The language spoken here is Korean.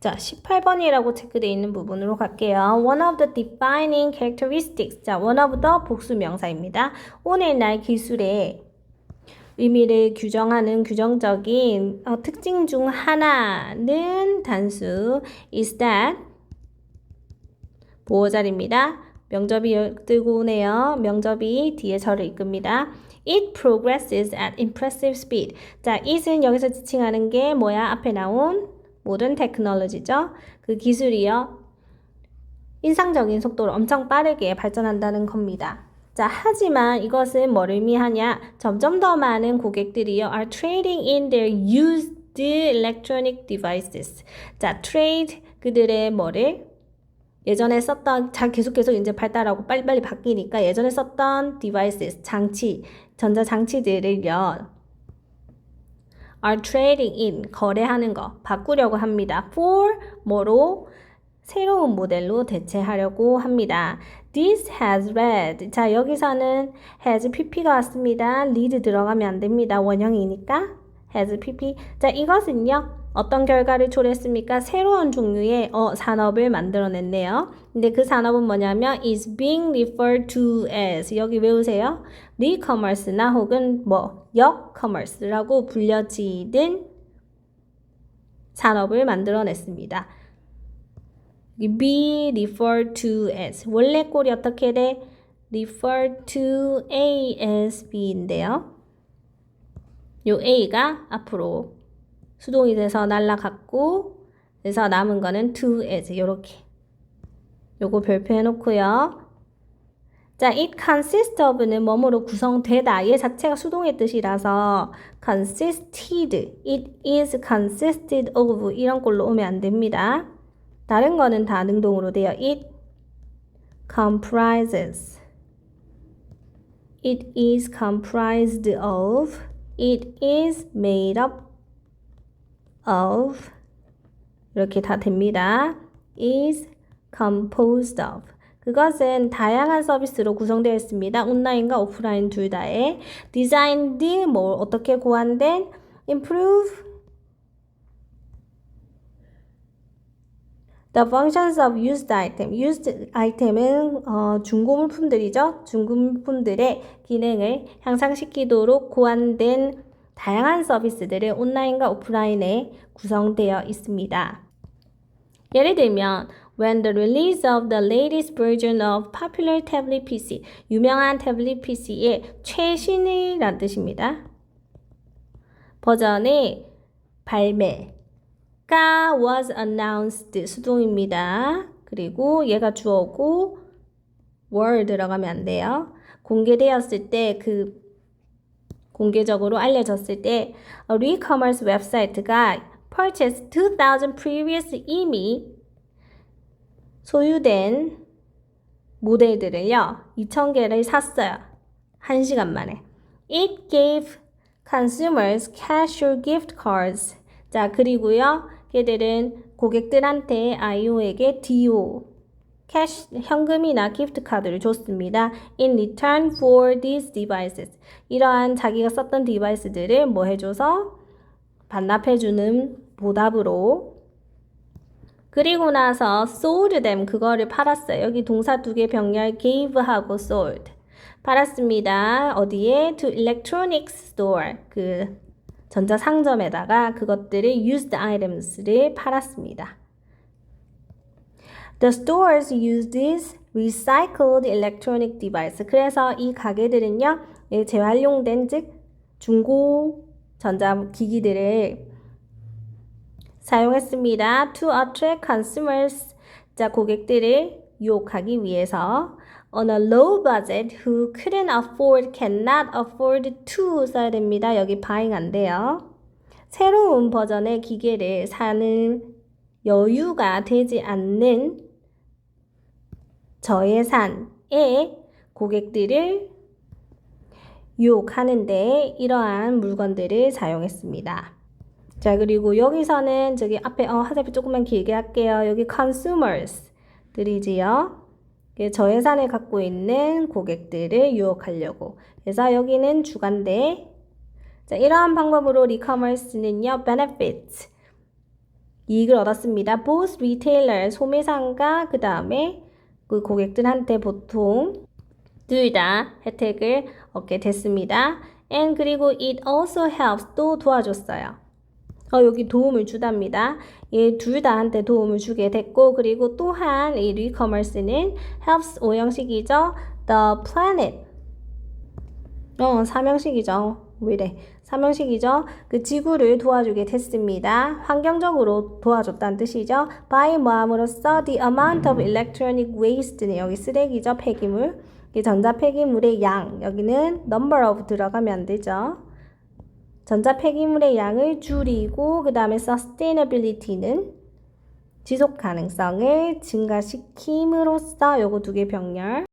자, 18번이라고 체크되어 있는 부분으로 갈게요. One of the defining characteristics. 자, one of the 복수 명사입니다. 오늘날 기술의 의미를 규정하는 규정적인 어, 특징 중 하나는 단수 is that 보호자리입니다. 명접이 뜨고 오네요. 명접이 뒤에 저를 이끕니다. It progresses at impressive speed. 자, it은 여기서 지칭하는 게 뭐야? 앞에 나온 모든 테크놀로지죠. 그 기술이요. 인상적인 속도로 엄청 빠르게 발전한다는 겁니다. 자, 하지만 이것은 뭘 의미하냐? 점점 더 많은 고객들이요 are trading in their used electronic devices. 자, trade 그들의 뭐를 예전에 썼던 자 계속 계속 이제 발달하고 빨리빨리 바뀌니까 예전에 썼던 devices 장치 전자 장치들을요 are trading in 거래하는 거 바꾸려고 합니다. for 뭐로 새로운 모델로 대체하려고 합니다. This has read. 자, 여기서는 has pp가 왔습니다. lead 들어가면 안 됩니다. 원형이니까 has pp. 자, 이것은요. 어떤 결과를 초래했습니까? 새로운 종류의 어, 산업을 만들어냈네요. 근데 그 산업은 뭐냐면 is being referred to as 여기 외우세요. 리커머스나 혹은 뭐 역커머스라고 불려지는 산업을 만들어냈습니다. be referred to as 원래 꼴이 어떻게 돼? referred to as B인데요. 요 A가 앞으로 수동이 돼서 날라갔고 그래서 남은 거는 to as 요렇게 요거 별표해 놓고요. 자, it consists of는 뭐뭐로 구성되다. 얘 자체가 수동의 뜻이라서 consisted, it is consisted of 이런 꼴로 오면 안 됩니다. 다른 거는 다 능동으로 돼요. it comprises, it is comprised of, it is made up of 이렇게 다 됩니다. is composed of 그것은 다양한 서비스로 구성되어 있습니다. 온라인과 오프라인 둘 다에 designed 뭐 어떻게 고안된 improve The functions of used item. used item은 어, 중고 물품들이죠. 중고 물품들의 기능을 향상시키도록 고안된 다양한 서비스들이 온라인과 오프라인에 구성되어 있습니다. 예를 들면 when the release of the latest version of popular tablet PC 유명한 태블릿 PC의 최신이란 뜻입니다. 버전의 발매가 was announced 수동입니다. 그리고 얘가 주어고 were 들어가면 안 돼요. 공개되었을 때 그 공개적으로 알려졌을 때 리커머스 웹사이트가 purchase 2000 previous 이미 소유된 모델들을요. 2000개를 샀어요. 1시간 만에. It gave consumers cash or gift cards. 자, 그리고요. 걔들은 고객들한테 IO에게 DO 캐시, 현금이나 기프트 카드를 줬습니다. In return for these devices. 이러한 자기가 썼던 디바이스들을 뭐 해줘서 반납해주는 보답으로 그리고 나서 sold them 그거를 팔았어요. 여기 동사 두 개 병렬 gave하고 sold 팔았습니다. 어디에? to electronics store 그 전자 상점에다가 그것들을 used items를 팔았습니다. The stores use this recycled electronic device. 그래서 이 가게들은요, 재활용된 즉 중고 전자기기들을 사용했습니다. To attract consumers. 자, 고객들을 유혹하기 위해서 on a low budget who couldn't afford, cannot afford to 써야 됩니다. 여기 buying 안 돼요. 새로운 버전의 기계를 사는 여유가 되지 않는 저예산의 고객들을 유혹하는데 이러한 물건들을 사용했습니다. 자, 그리고 여기서는 저기 앞에 어, 하자피 조금만 길게 할게요. 여기 consumers들이지요. 저예산을 갖고 있는 고객들을 유혹하려고. 그래서 여기는 주간대. 자, 이러한 방법으로 리커머스는요, benefits. 이익을 얻었습니다. Both retailer 소매상과 그 다음에 그 고객들한테 보통 둘 다 혜택을 얻게 됐습니다. And 그리고 it also helps 또 도와줬어요. 어, 여기 도움을 주답니다. 얘둘 다한테 도움을 주게 됐고 그리고 또한 이 리커머스는 helps 오형식이죠. The planet 어, 삼형식이죠. 왜 이래? 삼형식이죠. 그 지구를 도와주게 됐습니다. 환경적으로 도와줬다는 뜻이죠. by 뭐함으로써 the amount of electronic waste는 여기 쓰레기죠. 폐기물. 이 전자 폐기물의 양. 여기는 number of 들어가면 안 되죠. 전자 폐기물의 양을 줄이고 그 다음에 sustainability는 지속 가능성을 증가시킴으로써 요거 두 개 병렬